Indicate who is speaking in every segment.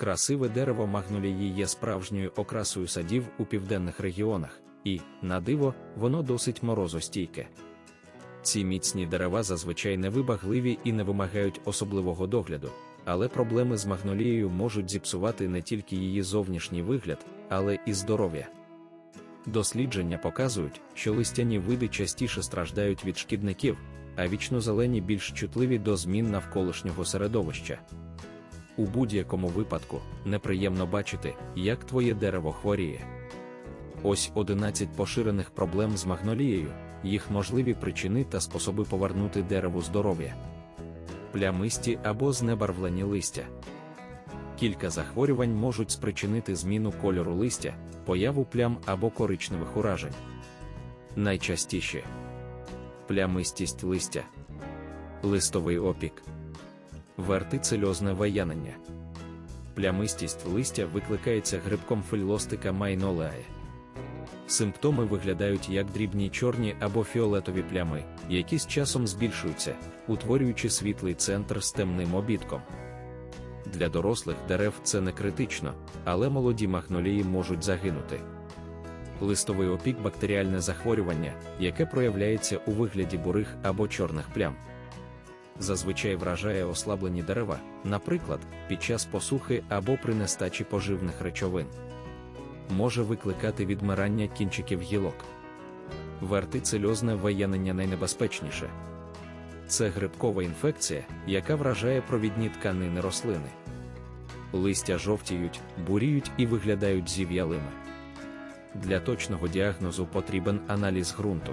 Speaker 1: Красиве дерево магнолії є справжньою окрасою садів у південних регіонах, і, на диво, воно досить морозостійке. Ці міцні дерева зазвичай невибагливі і не вимагають особливого догляду, але проблеми з магнолією можуть зіпсувати не тільки її зовнішній вигляд, але і здоров'я. Дослідження показують, що листяні види частіше страждають від шкідників, а вічнозелені більш чутливі до змін навколишнього середовища. У будь-якому випадку неприємно бачити, як твоє дерево хворіє. Ось 11 поширених проблем з магнолією, їх можливі причини та способи повернути дереву здоров'я. Плямисті або знебарвлені листя. Кілька захворювань можуть спричинити зміну кольору листя, появу плям або коричневих уражень. Найчастіші плямистість листя, листовий опік, вертицельозне ваянення. Плямистість листя викликається грибком фільлостика майнолеає. Симптоми виглядають як дрібні чорні або фіолетові плями, які з часом збільшуються, утворюючи світлий центр з темним обідком. Для дорослих дерев це не критично, але молоді магнолії можуть загинути. Листовий опік бактеріальне захворювання, яке проявляється у вигляді бурих або чорних плям. Зазвичай вражає ослаблені дерева, наприклад, під час посухи або при нестачі поживних речовин. Може викликати відмирання кінчиків гілок. Вертицельозне виянення найнебезпечніше. Це грибкова інфекція, яка вражає провідні тканини рослини. Листя жовтіють, буріють і виглядають зів'ялими. Для точного діагнозу потрібен аналіз ґрунту.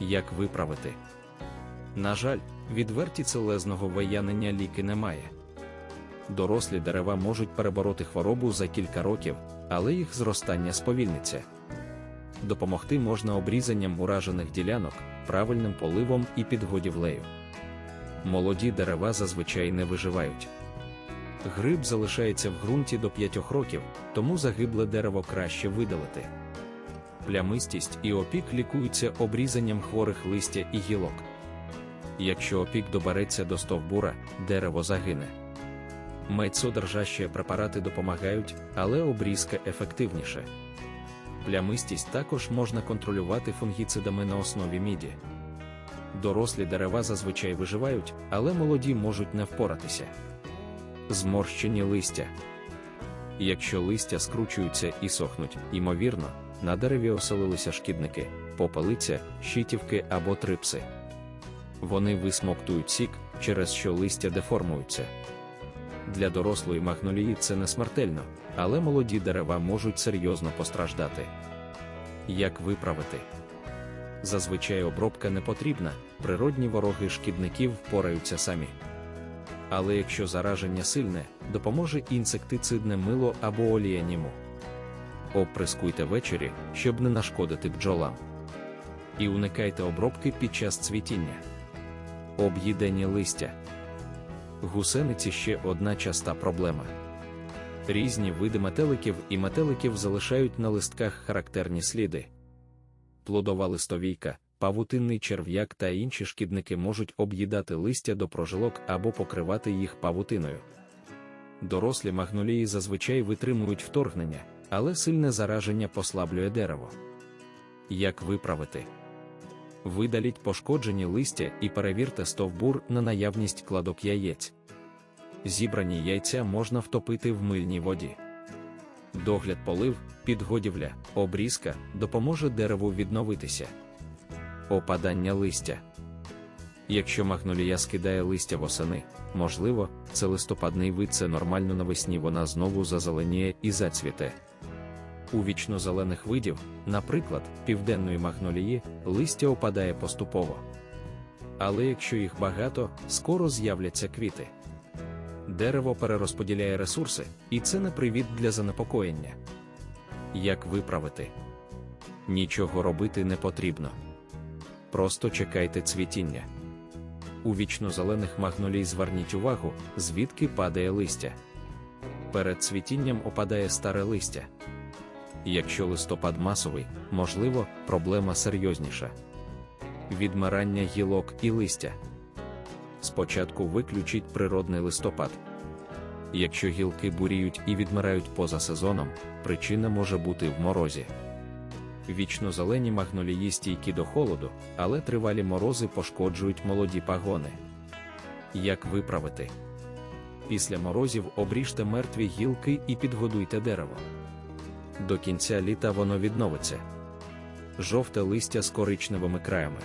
Speaker 1: Як виправити? На жаль, від вертіцелезного виянення ліки немає. Дорослі дерева можуть перебороти хворобу за кілька років, але їх зростання сповільниться. Допомогти можна обрізанням уражених ділянок, правильним поливом і підгодівлею. Молоді дерева зазвичай не виживають. Гриб залишається в ґрунті до 5 років, тому загибле дерево краще видалити. Плямистість і опік лікуються обрізанням хворих листя і гілок. Якщо опік добереться до стовбура, дерево загине. Медсодержащі препарати допомагають, але обрізка ефективніше. Плямистість також можна контролювати фунгіцидами на основі міді. Дорослі дерева зазвичай виживають, але молоді можуть не впоратися. Зморщені листя. Якщо листя скручуються і сохнуть, ймовірно, на дереві оселилися шкідники, попелиця, щитівки або трипси. Вони висмоктують сік, через що листя деформуються. Для дорослої магнолії це не смертельно, але молоді дерева можуть серйозно постраждати. Як виправити? Зазвичай обробка не потрібна, природні вороги шкідників впораються самі. Але якщо зараження сильне, допоможе інсектицидне мило або олія німу. Оприскуйте ввечері, щоб не нашкодити бджолам. І уникайте обробки під час цвітіння. Об'їдені листя. Гусениці ще одна часта проблема. Різні види метеликів і метеликів залишають на листках характерні сліди. Плодова листовійка, павутинний черв'як та інші шкідники можуть об'їдати листя до прожилок або покривати їх павутиною. Дорослі магнолії зазвичай витримують вторгнення, але сильне зараження послаблює дерево. Як виправити? Видаліть пошкоджені листя і перевірте стовбур на наявність кладок яєць. Зібрані яйця можна втопити в мильній воді. Догляд полив, підгодівля, обрізка допоможе дереву відновитися. Опадання листя. Якщо магнолія скидає листя восени, можливо, це листопадний вид це нормально навесні вона знову зазеленіє і зацвіте. У вічнозелених видів, наприклад, південної магнолії, листя опадає поступово. Але якщо їх багато, скоро з'являться квіти. Дерево перерозподіляє ресурси, і це не привід для занепокоєння. Як виправити? Нічого робити не потрібно. Просто чекайте цвітіння. У вічнозелених магнолій зверніть увагу, звідки падає листя. Перед цвітінням опадає старе листя. Якщо листопад масовий, можливо, проблема серйозніша. Відмирання гілок і листя. Спочатку виключіть природний листопад. Якщо гілки буріють і відмирають поза сезоном, причина може бути в морозі. Вічно зелені магнолії стійкі до холоду, але тривалі морози пошкоджують молоді пагони. Як виправити? Після морозів обріжте мертві гілки і підгодуйте дерево. До кінця літа воно відновиться. Жовте листя з коричневими краями.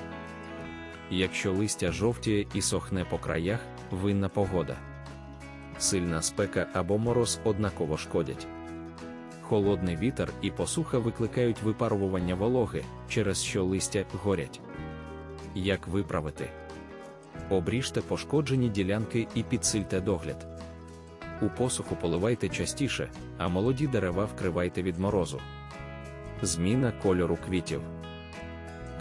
Speaker 1: Якщо листя жовтіє і сохне по краях, винна погода. Сильна спека або мороз однаково шкодять. Холодний вітер і посуха викликають випарування вологи, через що листя горять. Як виправити? Обріжте пошкоджені ділянки і підсильте догляд. У посуху поливайте частіше, а молоді дерева вкривайте від морозу. Зміна кольору квітів.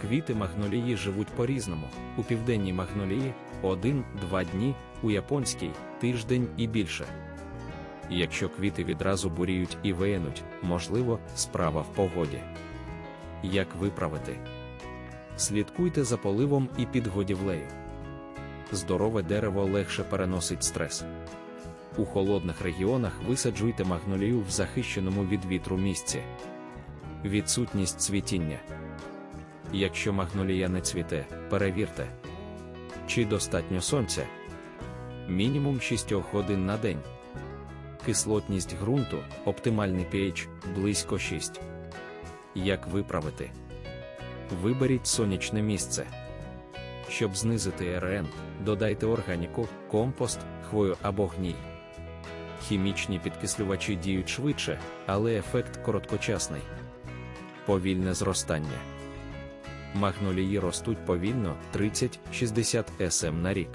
Speaker 1: Квіти магнолії живуть по-різному. У південній магнолії 1-2 дні, у японській тиждень і більше. Якщо квіти відразу буріють і виянуть, можливо, справа в погоді. Як виправити? Слідкуйте за поливом і підгодівлею. Здорове дерево легше переносить стрес. У холодних регіонах висаджуйте магнолію в захищеному від вітру місці. Відсутність цвітіння. Якщо магнолія не цвіте, перевірте, чи достатньо сонця. Мінімум 6 годин на день. Кислотність ґрунту, оптимальний pH близько 6. Як виправити? Виберіть сонячне місце. Щоб знизити РН, додайте органіку, компост, хвою або гній. Хімічні підкислювачі діють швидше, але ефект короткочасний. Повільне зростання. Магнолії ростуть повільно 30-60 см на рік.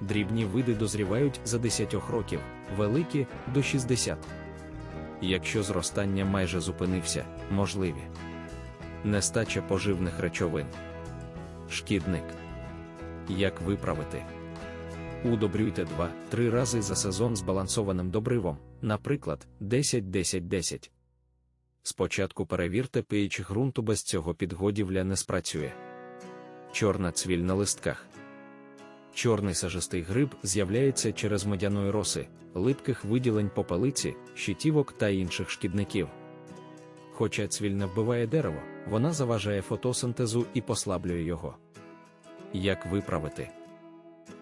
Speaker 1: Дрібні види дозрівають за 10 років, великі до 60. Якщо зростання майже зупинився, можливі нестача поживних речовин. Шкідник. Як виправити? Удобрюйте 2-3 рази за сезон збалансованим добривом, наприклад, 10-10-10. Спочатку перевірте pH ґрунту без цього підгодівля не спрацює. Чорна цвіль на листках. Чорний сажистий гриб з'являється через медяної роси, липких виділень попелиці, щитівок та інших шкідників. Хоча цвіль не вбиває дерево, вона заважає фотосинтезу і послаблює його. Як виправити?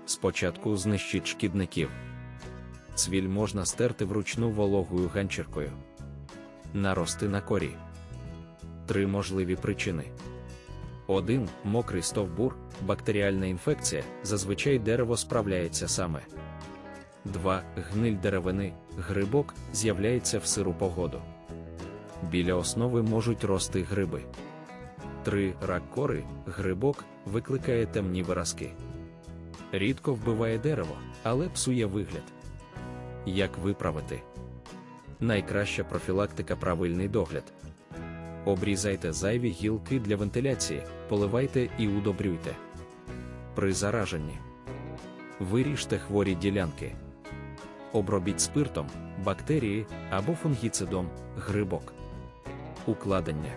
Speaker 1: Спочатку знищіть шкідників. Цвіль можна стерти вручну вологою ганчіркою. Нарости на корі. Три можливі причини. 1. Мокрий стовбур, бактеріальна інфекція, зазвичай дерево справляється саме. 2. Гниль деревини, грибок з'являється в сиру погоду. Біля основи можуть рости гриби. 3. Рак кори, грибок викликає темні виразки. Рідко вбиває дерево, але псує вигляд. Як виправити? Найкраща профілактика правильний догляд. Обрізайте зайві гілки для вентиляції, поливайте і удобрюйте. При зараженні виріжте хворі ділянки. Обробіть спиртом, бактерії або фунгіцидом, грибок. Укладення.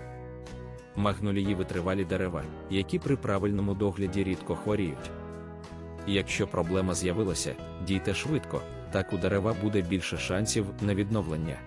Speaker 1: Магнолії витривалі дерева, які при правильному догляді рідко хворіють. Якщо проблема з'явилася, дійте швидко, так у дерева буде більше шансів на відновлення.